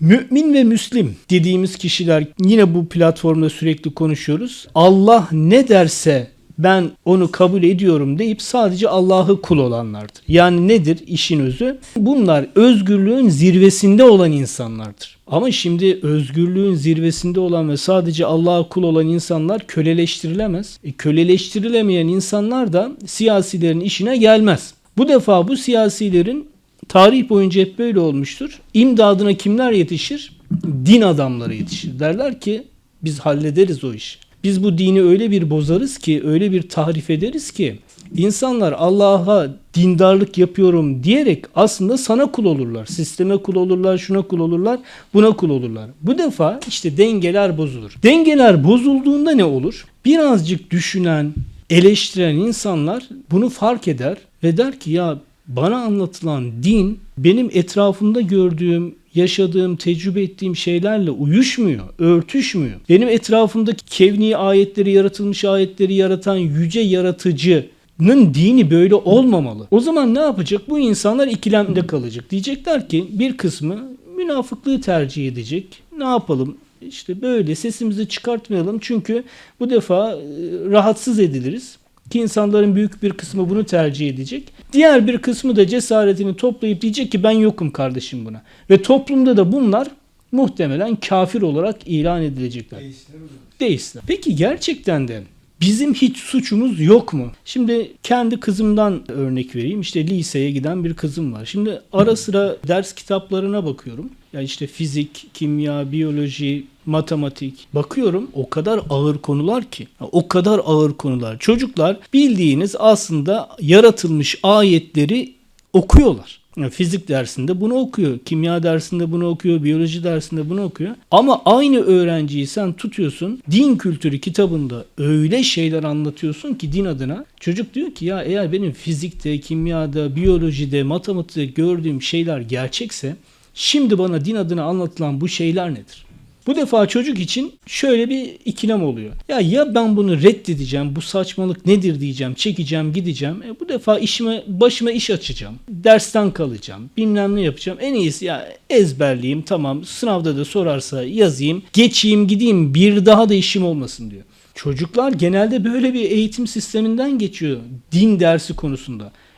Mümin ve Müslim dediğimiz kişiler yine bu platformda sürekli konuşuyoruz. Allah ne derse ben onu kabul ediyorum deyip sadece Allah'ı kul olanlardır. Yani nedir işin özü? Bunlar özgürlüğün zirvesinde olan insanlardır. Ama şimdi özgürlüğün zirvesinde olan ve sadece Allah'a kul olan insanlar köleleştirilemez. E, köleleştirilemeyen insanlar da siyasilerin işine gelmez. Bu defa bu siyasilerin tarih boyunca hep böyle olmuştur. İmdadına kimler yetişir? Din adamları yetişir. Derler ki biz hallederiz o işi. Biz bu dini öyle bir bozarız ki, öyle bir tahrif ederiz ki insanlar Allah'a dindarlık yapıyorum diyerek aslında sana kul olurlar. Sisteme kul olurlar, şuna kul olurlar, buna kul olurlar. Bu defa işte dengeler bozulur. Dengeler bozulduğunda ne olur? Birazcık düşünen, eleştiren insanlar bunu fark eder ve der ki ya bana anlatılan din benim etrafımda gördüğüm, yaşadığım, tecrübe ettiğim şeylerle uyuşmuyor, örtüşmüyor. Benim etrafımdaki kevni ayetleri, yaratılmış ayetleri yaratan yüce yaratıcının dini böyle olmamalı. O zaman ne yapacak? Bu insanlar ikilemde kalacak. Diyecekler ki bir kısmı münafıklığı tercih edecek. Ne yapalım? İşte böyle sesimizi çıkartmayalım çünkü bu defa e, rahatsız ediliriz. Ki insanların büyük bir kısmı bunu tercih edecek. Diğer bir kısmı da cesaretini toplayıp diyecek ki ben yokum kardeşim buna. Ve toplumda da bunlar muhtemelen kafir olarak ilan edilecekler. Deistler. Peki gerçekten de bizim hiç suçumuz yok mu? Şimdi kendi kızımdan örnek vereyim. İşte liseye giden bir kızım var. Şimdi ara sıra ders kitaplarına bakıyorum. Ya işte fizik, kimya, biyoloji, matematik. Bakıyorum o kadar ağır konular ki. O kadar ağır konular. Çocuklar bildiğiniz aslında yaratılmış ayetleri okuyorlar. Yani fizik dersinde bunu okuyor, kimya dersinde bunu okuyor, biyoloji dersinde bunu okuyor. Ama aynı öğrenciyi sen tutuyorsun, din kültürü kitabında öyle şeyler anlatıyorsun ki din adına. Çocuk diyor ki ya eğer benim fizikte, kimyada, biyolojide, matematikte gördüğüm şeyler gerçekse şimdi bana din adına anlatılan bu şeyler nedir? Bu defa çocuk için şöyle bir ikilem oluyor. Ya ya ben bunu reddedeceğim, bu saçmalık nedir diyeceğim, çekeceğim, gideceğim. E bu defa işime başıma iş açacağım. Dersten kalacağım. Bilmem ne yapacağım. En iyisi ya ezberleyeyim tamam. Sınavda da sorarsa yazayım, geçeyim, gideyim. Bir daha da işim olmasın diyor. Çocuklar genelde böyle bir eğitim sisteminden geçiyor din dersi konusunda.